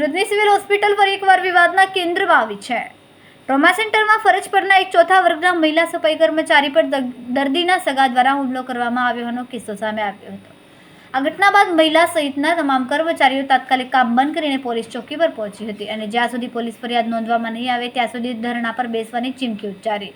સુરતની civil hospital પર એકવાર વિવાદના કેન્દ્રમાં આવી છે. ટ્રોમા સેન્ટરમાં ફરજ પરના એક ચોથા વર્ગના મહિલા સફાઈ કર્મચારી પર દર્દીના સગા દ્વારા હુમલો કરવામાં આવ્યો હોવાનો કિસ્સો સામે આવ્યો હતો. આ ઘટના બાદ મહિલા સહિતના તમામ કર્મચારીઓ તાત્કાલિક કામ બંધ કરીને પોલીસ ચોકી પર પહોંચી હતી અને જ્યાં સુધી પોલીસ ફરિયાદ નોંધવામાં નહીં આવે, ત્યાં સુધી ધરણા પર બેસવાની ચીમકી ઉચ્ચારી.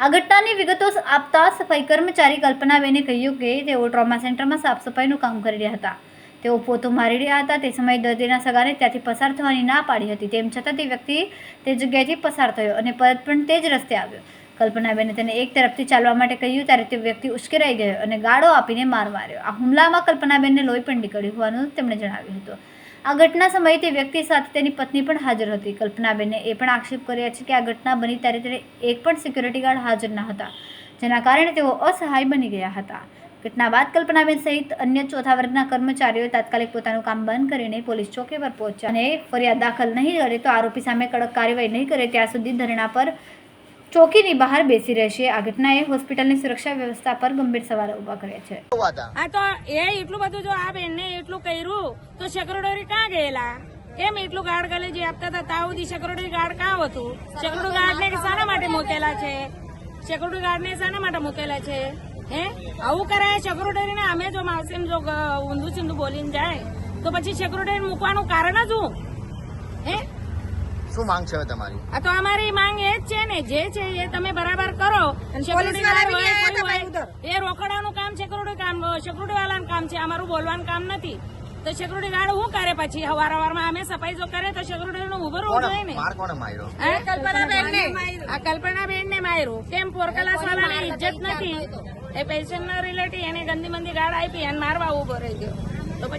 આ ઘટનાની વિગતો આપતા સફાઈ કર્મચારી કલ્પનાબેને કહ્યું કે તેઓ ટ્રોમા સેન્ટરમાં સાફ સફાઈનું કામ કરી રહ્યા હતા. તેઓ પોતો મારી રહ્યા હતા. તે સમયે દર્દીના સગાને ત્યાંથી પસાર થવાની ના પાડી હતી. તેમ છતાં તે વ્યક્તિ તે જગ્યાએથી પસાર થયો અને પરત પણ તે જ રસ્તે આવ્યો. કલ્પનાબેને તેને એક તરફથી ચાલવા માટે કહ્યું, ત્યારે તે વ્યક્તિ ઉશ્કેરાઈ ગયો અને ગાળો આપીને માર માર્યો. આ હુમલામાં કલ્પનાબેનને લોહી પણ નીકળ્યું હોવાનું તેમણે જણાવ્યું હતું. આ ઘટના સમયે તે વ્યક્તિ સાથે તેની પત્ની પણ હાજર હતી. કલ્પનાબેને એ પણ આક્ષેપ કર્યા છે કે આ ઘટના બની ત્યારે તેને એક પણ સિક્યુરિટી ગાર્ડ હાજર ન હતા, જેના કારણે તેઓ અસહાય બની ગયા હતા. ઘટના બાદ કલ્પનાબેન સહિત અન્ય ચોથા વર્ગના કર્મચારીઓએ તાત્કાલિક પોતાનું કામ બંધ કરીને પોલીસ ચોકી પર પહોંચ્યા અને ફરિયાદ દાખલ નહીં કરે તો આરોપી સામે કડક કાર્યવાહી નહીં કરે ત્યાં સુધી ધરણા પર ચોકીની બહાર બેસી રહેશે. આ ઘટનાએ હોસ્પિટલની સુરક્ષા વ્યવસ્થા પર ગંભીર સવાલ ઊભા કર્યા છે. આ તો એ એટલું બધું જો આ બેનને એટલું કર્યું તો સેક્રેટરી ક્યાં ગયેલા? કેમ એટલું ગાર્ડ કલેજી આપતા હતા ત્યાં સુધી સેક્યુરિટી ગાર્ડ કાં હતું? સેક્યુરિટી ગાર્ડને શાના માટે મૂકેલા છે? સેક્યુરિટી ગાર્ડને શાના માટે મૂકેલા છે? હે? આવું કરાય સેક્યુરિટીને અમે જો માસીમ જો ઊંધું ચીંધું બોલીને જાય તો પછી સેક્રેટરી મૂકવાનું કારણ જ હું હે? શું માંગ છે તમારી? આ તો અમારી માંગ એ જ છે ને જે છે એ તમે બરાબર કરો. એ રોકડાનું કામ સિક્યુરિટી કામ સેક્યુરિટી વાળાનું કામ છે અમારું બોલવાનું કામ નથી. તો સિક્યુરિટી ગાર્ડ શું કરે પછી? હવાર હવારમાં અમે સફાઈ જો કરે તો સિક્યુરિટી નું ઊભો હોય ને. આ કલ્પના બેન ને માર્યું. કેમ પોરકલાસ વાળાને ઇજ્જત નથી? એ પેશન્ટ ના રિલેટિવ એને ગંદી મંદી ગાળ આપી અને મારવા ઊભો રહી ગયો.